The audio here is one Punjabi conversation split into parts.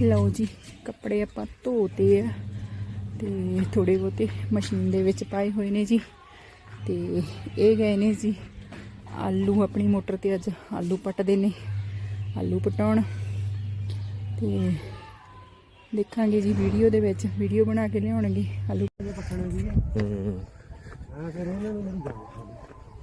ਲਓ ਜੀ, ਕੱਪੜੇ ਆਪਾਂ ਧੋਤੇ ਆ ਤੇ ਥੋੜੇ ਬਹੁਤੇ ਮਸ਼ੀਨ ਦੇ ਵਿੱਚ ਪਾਏ ਹੋਏ ਨੇ ਜੀ। ਤੇ ਇਹ ਗਏ ਨੇ ਜੀ, ਆਲੂ ਆਪਣੀ ਮੋਟਰ ਤੇ ਅੱਜ ਆਲੂ ਪੱਟਦੇ ਨੇ, ਆਲੂ ਪਟਾਉਣ। ਤੇ ਦੇਖਾਂਗੇ ਜੀ ਵੀਡੀਓ ਦੇ ਵਿੱਚ, ਵੀਡੀਓ ਬਣਾ ਕੇ ਲਿਆਉਣਗੇ, ਆਲੂ ਪੱਟਣੇ ਜੀ ਹੂੰ ਹਾਂ ਫਿਰ ਇਹਨਾਂ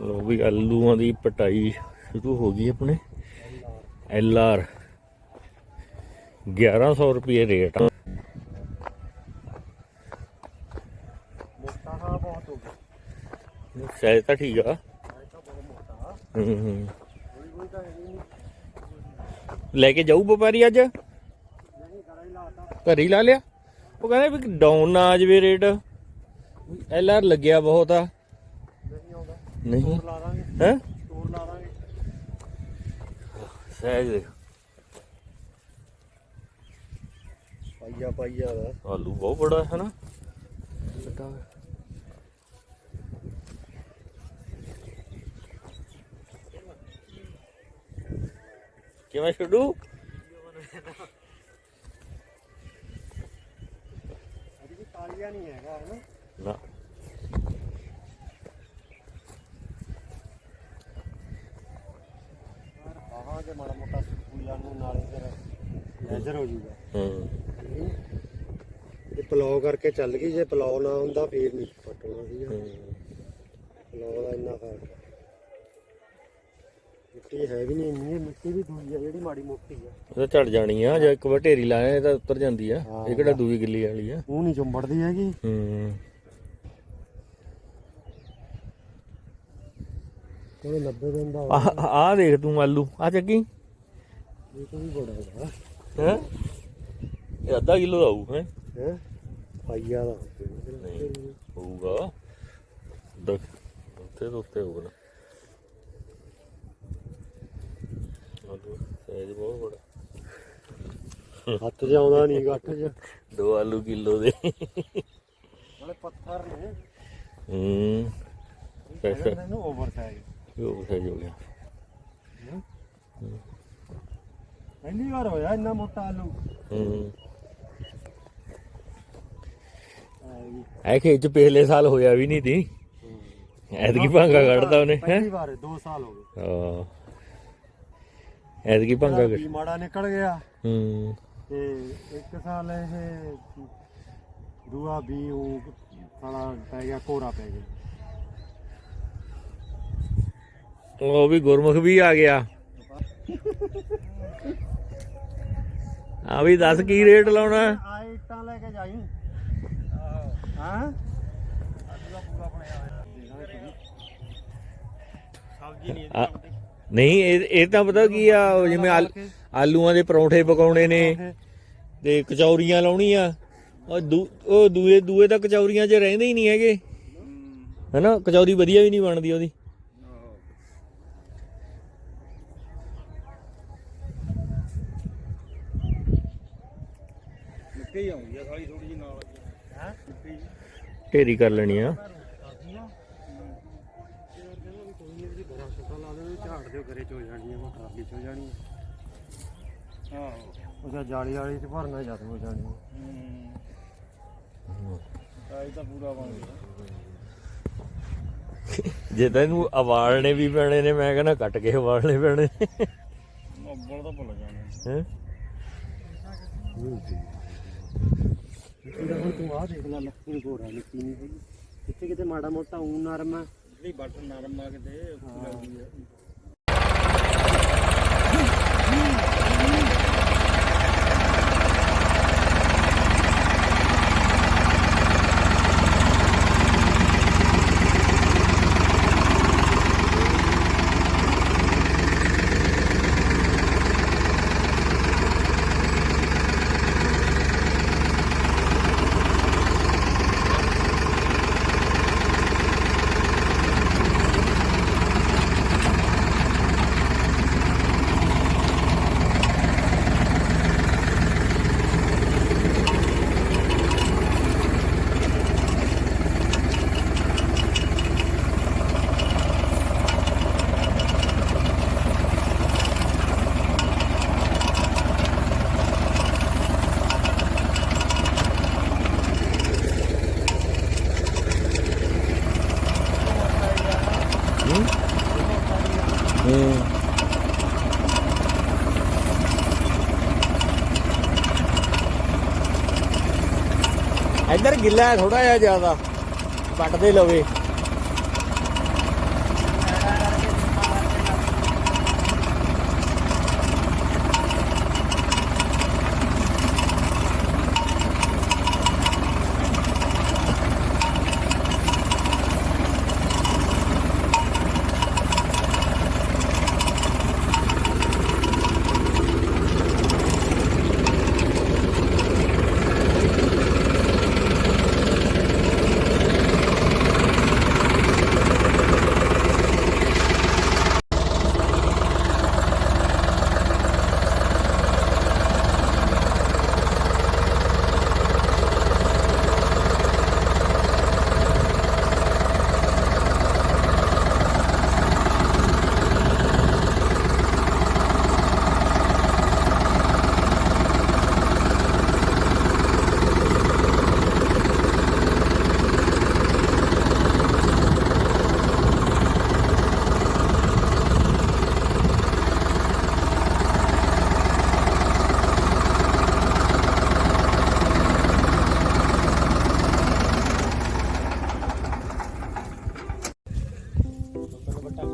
ਲੋ ਵੀ ਆਲੂਆਂ ਦੀ ਪਟਾਈ ਸ਼ੁਰੂ ਹੋ ਗਈ ਆਪਣੇ। L R. 1100 ਰੁਪਏ ਰੇਟ ਆ। ਮੋਟਾ ਬਹੁਤ ਹੋ ਗਿਆ। ਸਾਈਜ਼ ਤਾਂ ਠੀਕ ਆ। ਹੂੰ ਹੂੰ ਲੈ ਕੇ ਜਾਊ ਵਪਾਰੀ ਅੱਜ? ਘਰ ਹੀ ਲਾ ਲਿਆ? ਉਹ ਕਹਿੰਦੇ ਵੀ ਡਾਊਨ ਨਾ ਆ ਜਵੇ ਰੇਟ। ਐਲ ਆਰ ਲੱਗਿਆ ਬਹੁਤ ਆ। ਨਹੀਂ ਆਉਂਦਾ। ਨਹੀਂ। ਲਾ ਦਾਂਗੇ। ਹੈ? ਸਟੋਰ ਲਾ ਦਾਂਗੇ। ਸਾਈਜ਼ ਦੇਖ। ਪਾਈਆ ਪਾਈਆ ਦਾ ਆਲੂ ਬਹੁਤ ਬੜਾ ਹੈ ਨਾ ਵੱਡਾ। ਕਿਵੇਂ ਛੱਡੂ? ਅਜੀ ਵੀ ਤਾਲੀਆ ਨਹੀਂ ਹੈਗਾ ਹੈ ਨਾ? ਨਾ। ਬਾਹਾਂ ਜੇ ਮਾੜਾ ਮੋਟਾ ਕੁੜੀਆਂ ਨੂੰ ਨਾਲ ਫਿਰ ਲੈਜ਼ਰ ਹੋ ਜਾਊਗਾ ਹੂੰ। ਇਹ ਪਲਾਉ ਕਰਕੇ ਚੱਲ ਗਈ ਜੇ ਪਲਾਉ ਨਾ ਹੁੰਦਾ ਫੇਰ ਨਹੀਂ ਪਟਣਾ ਹੂੰ। ਪਲਾਉ ਦਾ ਇੰਨਾ ਫ਼ਰਕ ਹੈ। ਮਿੱਟੀ ਹੈ ਵੀ ਨਹੀਂ ਇੰਨੀ ਮਿੱਟੀ ਵੀ ਦੂਈ ਆ ਜਿਹੜੀ ਮਾੜੀ ਮੋਟੀ ਆ। ਉਹ ਝੜ ਜਾਣੀ ਆ ਜੇ ਇੱਕ ਵਾਰ ਢੇਰੀ ਲਾਇਆ ਤਾਂ ਉੱਤਰ ਜਾਂਦੀ ਆ। ਹਾਂ। ਇਹ ਕਿਹੜਾ ਦੂਈ ਗਿੱਲੀ ਵਾਲੀ ਆ? ਉਹ ਨਹੀਂ ਚੁੰਬੜਦੀ ਹੈਗੀ। ਹੂੰ। ਕੋਈ 90 ਦਿਨ ਦਾ ਆ ਆ ਦੇਖ ਤੂੰ ਆਲੂ ਆ ਚੱਕੀ। ਇਹ ਤੋਂ ਵੀ ਬੜਾ ਹੈਗਾ। ਹੈ? ਇਹ ਅੱਧਾ ਕਿਲੋ ਦਾ ਹੋਊ ਹੈ? ਹੈ? ਪਾਈਆ ਦਾ ਨਹੀਂ। ਹੋਊਗਾ। ਦੇਖ ਉੱਤੇ ਤੋਂ ਉੱਤੇ ਹੋਊਗਾ ਨਾ। ਆਲੂ ਸਾਈਜ਼ ਬਹੁਤ ਬੜਾ। ਹੱਥ 'ਚ ਆਉਂਦਾ ਨਹੀਂ ਗੱਠ 'ਚ ਦੋ ਆਲੂ ਕਿਲੋ ਦੇ। ਨਾਲੇ ਪੱਥਰ ਨੇ। ਹੂੰ। ਪੈਸਾ। ਇਹਨੂੰ ਓਵਰ ਸਾਈਜ਼ ਉਹ ਸਾਈਜ਼ ਹੋ ਗਿਆ। ਪਹਿਲੀ ਵਾਰ ਹੋਇਆ ਇੰਨਾ ਮੋਟਾ ਆਲੂ। ਹੂੰ। ਐ ਖੇਤ ਚ ਪਿਛਲੇ ਸਾਲ ਹੋਇਆ ਵੀ ਨਹੀਂ ਤੀ ਐਤਕੀ ਭਾਂਗਾ ਕੱਢਦਾ ਉਹਨੇ ਹੈ? ਪਹਿਲੀ ਵਾਰ 2 ਸਾਲ ਹੋ ਗਏ। ਹਾਂ। ਐਤਕੀ ਭਾਂਗਾ ਕੱਢ ਮਾੜਾ ਨਿਕਲ ਗਿਆ। ਹੂੰ। ਤੇ ਇੱਕ ਸਾਲ ਇਹ ਦੂਆ ਵੀ ਉਹ ਸਾਲਾ ਪੈ ਗਿਆ ਕੋਰਾ ਪੈ ਗਿਆ। ਉਹ ਵੀ ਗੁਰਮੁਖ ਵੀ ਆ ਗਿਆ। ਆ ਵੀ ਦੱਸ ਕੀ ਰੇਟ ਲਾਉਣਾ? ਆ ਇੱਟਾਂ ਲੈ ਕੇ ਜਾਈ। ਹਾਂ। ਨਹੀਂ ਆ, ਨਹੀਂ ਇਹ ਇਹ ਤਾਂ ਪਤਾ ਕੀ ਆ ਉਹ ਜਿਵੇਂ ਆਲ- ਆਲੂਆਂ ਦੇ ਪਰੌਂਠੇ ਪਕਾਉਣੇ ਨੇ ਤੇ ਕਚੌਰੀਆਂ ਲਾਉਣੀਆਂ। ਉਹ ਦੂ- ਉਹ ਦੂਏ ਦੂਏ ਤਾਂ ਕਚੌਰੀਆਂ 'ਚ ਰਹਿੰਦੇ ਹੀ ਨਹੀਂ ਹੈਗੇ। ਹੈਨਾ? ਕਚੌਰੀ ਵਧੀਆ ਵੀ ਨਹੀਂ ਬਣਦੀ ਉਹਦੀ। ਹੀ ਆਉਂਦੀ ਆ ਸਾਲੀ ਥੋੜੀ ਜੀ ਨਾਲ। ਢੇਰੀ ਕਰ ਲੈਣੀ ਆ। ਬੜਾ ਛੋਟਾ ਲਾ ਦੇ ਝਾੜ ਦਿਓ ਘਰੇ ਚ ਹੋ ਜਾਣੀ ਹੈ ਕੋਈ ਟਰਾਲੀ ਚ ਹੋ ਜਾਣੀ ਹੈ ਆਹੋ ਉਹਦਾ ਜਾਲੀ ਵਾਲੀ ਚ ਭਰਨਾ ਜਦ ਹੋ ਜਾਣੀ ਹੈ ਆਈ ਤਾਂ ਪੂਰਾ ਬਣ ਗਿਆ ਜੇ ਤੈਨੂੰ ਅਵਾਲਣੇ ਵੀ ਪੈਣੇ ਨੇ ਮੈਂ ਕਹਿੰਦਾ ਕੱਟ ਕੇ ਅਵਾਲਣੇ ਪੈਣੇ ਨੇ। ਅੱਬਲ ਤਾਂ ਭੁੱਲ ਜਾਣਾ। ਹੈਂ? ਇਹਦਾ ਹੁਣ ਤੂੰ ਆ ਦੇਖ ਲੈ ਲੱਕੀ ਘੋੜਾ ਮਿੱਟੀ ਨਹੀਂ ਹੈਗੀ। ਕਿਤੇ ਕਿਤੇ ਮਾੜਾ ਮੋਟਾ ਊਂ ਨਰਮ ਆ। ਜਿਹੜੀ ਬੱਟ ਨਰਮ ਆ ਕਿਤੇ ਲੱਗਦੀ ਆ। ਇੱਧਰ ਗਿੱਲਾ ਥੋੜਾ ਜਿਹਾ ਜ਼ਿਆਦਾ ਵੱਟਦੇ ਲਵੇ।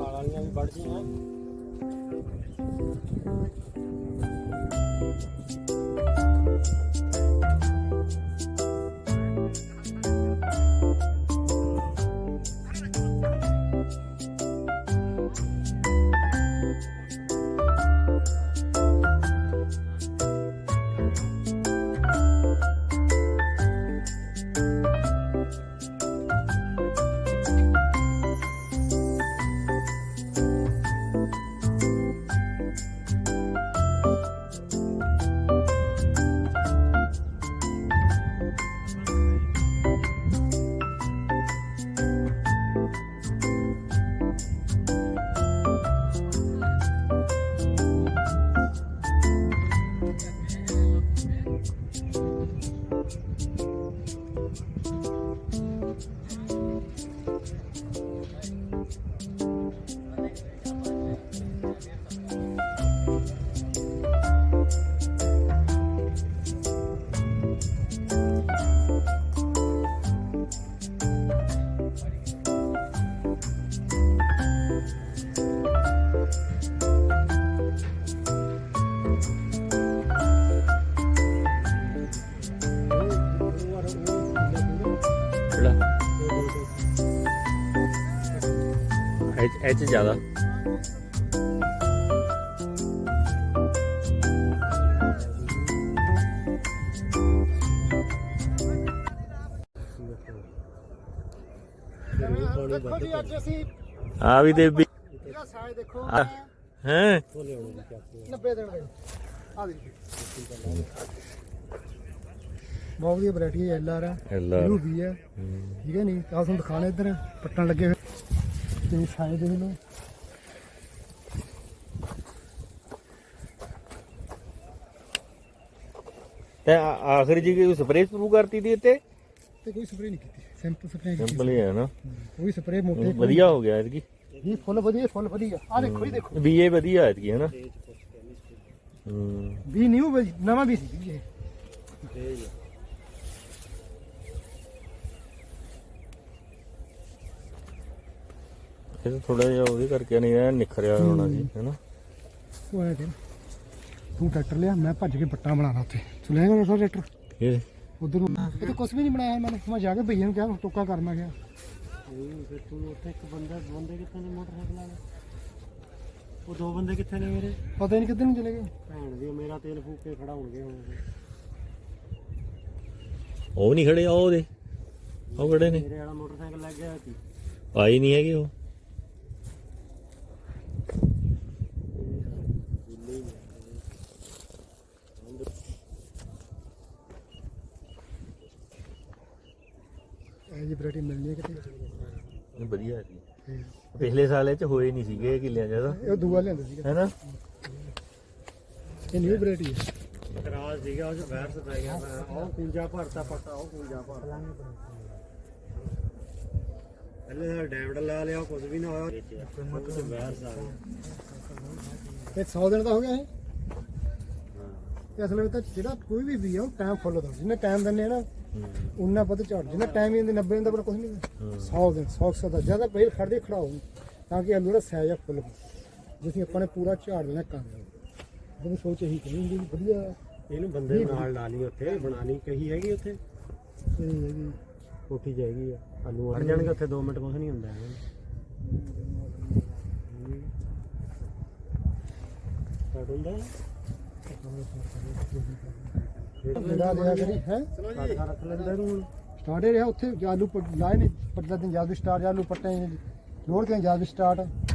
ਤਿੰਨ ਵਾਲੀਆਂ ਵੀ ਵੱਢ ਜੀਆਂ ਜਿਹੜਾ ਇਹ ਇਹ 'ਚ ਜ਼ਿਆਦਾ। ਦੇਖੋ ਜੀ ਅੱਜ ਅਸੀਂ ਆ ਵੀ ਤੇ ਇਹਦਾ ਸਾਈਜ਼ ਦੇਖੋ ਹੈ? ਉਹ 90 ਦਿਨ ਦੇ। ਆ ਦੇਖੋ। ਬਹੁਤ ਵਧੀਆ ਵੈਰਾਈਟੀ ਹੈ ਐਲਆਰ ਆ। ਯੂ ਵੀ ਹੈ। ਠੀਕ ਹੈ ਨਹੀਂ ਆਹ ਤੁਹਾਨੂੰ ਦਿਖਾਣੇ ਇੱਧਰ ਪੱਟਣ ਲੱਗੇ ਹੋਏ। ਤੇ ਸਾਈਜ਼ ਦੇਖ ਲਓ। ਤੇ ਆ- ਆਖਰ ਜੀ ਕੋਈ ਸਪਰੇਅ ਸ਼ੁਰੂ ਕਰਤੀ ਦੀ ਇੱਥੇ? ਤੇ ਕੋਈ ਸਪਰੇਅ ਨਹੀਂ ਕੀਤੀ। ਸਿੰਪਲ ਸਪਰੇਅ ਕੀਤੀ ਸਿੰਪਲ ਹੀ ਹੈ ਨਾ। ਕੋਈ ਸਪਰੇਅ ਮੋਟੇ ਵਧੀਆ ਹੋ ਗਿਆ ਇਹਦੀ ਇਹ ਫੁੱਲ ਵਧੀਆ ਫੁੱਲ ਵਧੀਆ। ਆ ਦੇਖੋ ਜੀ ਦੇਖੋ। ਬੀਏ ਵਧੀਆ ਐਤਕੀ ਹੈ ਨਾ? ਹੂੰ ਵੀ ਨਿਊ ਨਵਾਂ ਵੀ ਸੀ ਜੀ ਇਹ। ਇਹ ਥੋੜਾ ਜਿਹਾ ਉਹਦੇ ਕਰਕੇ ਨਹੀਂ ਐ ਨਿਖਰਿਆ ਹੋਣਾ ਸੀ ਹੈਨਾ। ਉਹ ਫਿਰ ਤੂੰ ਟਰੈਕਟਰ ਲਿਆ ਮੈਂ ਭੱਜ ਕੇ ਪੱਟਾ ਬਣਾਣਾ ਉੱਥੇ। ਤੂੰ ਲੈ ਗਿਆ ਟਰੈਕਟਰ? ਇਹ? ਉਧਰ। ਨੂੰ ਇਹ ਤਾਂ ਕੁਝ ਵੀ ਨਹੀਂ ਬਣਾਇਆ ਮੈਂ ਮੈਂ ਜਾ ਕੇ ਭਈਆ ਨੂੰ ਕਿਹਾ ਟੋਕਾ ਕਰ ਮੈਂ ਗਿਆ ਫਿਰ ਤੂੰ ਉੱਥੇ ਇੱਕ ਬੰਦਾ ਬੰਦੇ ਕਿੱਥੇ ਨੇ ਮੋਟਰਸਾਈਕਲ ਵਾਲੇ? ਉਹ ਦੋ ਬੰਦੇ ਕਿੱਥੇ ਨੇ ਮੇਰੇ? ਪਤਾ ਹੀ ਨਹੀਂ ਕਿੱਧਰ ਨੂੰ ਚਲੇ ਗਏ। ਭੈਣ ਦੀ ਮੇਰਾ ਤੇਲ ਫੂਕ ਕੇ ਖੜਾ ਹੋਣਗੇ ਹੁਣ ਉਹ ਨਹੀਂ ਖੜੇ ਆ ਉਹਦੇ। ਉਹ ਖੜੇ ਨੇ? ਮੇਰੇ ਵਾਲਾ ਮੋਟਰਸਾਈਕਲ ਲੱਗ ਗਿਆ ਸੀ। ਆਈ ਨਹੀਂ ਹੈਗੇ ਉਹ। ਇਹ ਜੀ ਵੈਰਾਈਟੀ ਮਿਲਣੀ ਹੈ ਕਿਤੇ? ਇਹ ਵਧੀਆ ਸੀ ਪਿਛਲੇ ਸਾਲ ਇਹ ਚ ਹੋਏ ਨਹੀਂ ਸੀਗੇ ਇਹ ਕਿੱਲਿਆਂ ਜ਼ਿਆਦਾ ਇਹ ਦੂਆ ਲਿਆਂਦਾ ਸੀਗਾ। ਹੈਨਾ? ਇਹ ਨਿਊ ਵੈਰਾਈਟੀ ਹੈ। ਇਤਰਾਜ਼ ਸੀਗਾ ਉਹ ਵਾਇਰਸ ਪੈ ਗਿਆ ਉਹ ਕੁੰਜਾ ਭਰਤਾ ਪੱਟਾ ਉਹ ਕੁੰਜਾ ਭਰ ਪਹਿਲੇ ਦਾ ਡੈਮਡ ਲਾ ਲਿਆ ਕੁਝ ਵੀ ਨਾ ਹੋਇਆ। ਕਿੰਮਤ ਤੇ ਵਾਇਰਸ ਆ ਇਹ 100 ਦਿਨ ਦਾ ਹੋ ਗਿਆ ਇਹ ਇਸ ਵੇਲੇ ਤਾਂ ਜਿਹੜਾ ਕੋਈ ਵੀ ਵੀ ਆ ਉਹ ਟਾਈਮ ਫੁੱਲ ਦਾ ਜਿੰਨਾ ਟਾਈਮ ਦਿੰਦੇ ਆ ਨਾ ਉਨਾ ਵੱਧ ਝਾੜ ਜਿੰਨਾ ਟਾਈਮ ਇਹਦੇ 90 ਦਿਨ ਦਾ ਪਰ ਕੁਝ ਨਹੀਂ 100 ਦਿਨ 100 100 ਦਾ। ਜ਼ਿਆਦਾ ਪਹਿਲ ਖੜਦੇ ਖੜਾਓ ਤਾਂ ਕਿ ਸਾਈਜ਼ ਆ ਫੁੱਲ ਜਿਵੇਂ ਆਪਾਂ ਨੇ ਪੂਰਾ ਝਾੜ ਲੈਣਾ ਕੰਮ ਉਹ ਸੋਚ ਇਹੀ ਕਰੀ ਹੁੰਦੀ ਵਧੀਆ। ਇਹਨੂੰ ਬੰਦੇ ਨਾਲ ਲਾ ਲਈ ਉੱਥੇ ਬਣਾਣੀ ਕਹੀ ਹੈਗੀ ਉੱਥੇ? ਇਹ ਹੈਗੀ। ਕੋਠੀ ਜਾਏਗੀ ਆਲੂ ਅੜ ਜਾਣਗੇ ਉੱਥੇ 2 ਮਿੰਟ ਕੁਝ ਨਹੀਂ ਹੁੰਦਾ। ਸਟਾਰਟ ਹੁੰਦਾ? ਜਿਹੜਾ ਰਿਹਾ ਕਰੀ ਹੈ। ਰੱਖ ਲੈਂਦਾ ਇਹਨੂੰ ਸਟਾਰਟ ਰਿਹਾ ਉੱਥੇ ਆਲੂ ਲਾਏ ਨੇ ਪੱਟਦਾ ਦਿਨ ਜਾਦੂ ਸਟਾਰਟ ਆਲੂ ਪੱਟੇ ਲੋੜ ਕੇ ਜਾਦੂ ਸਟਾਰਟ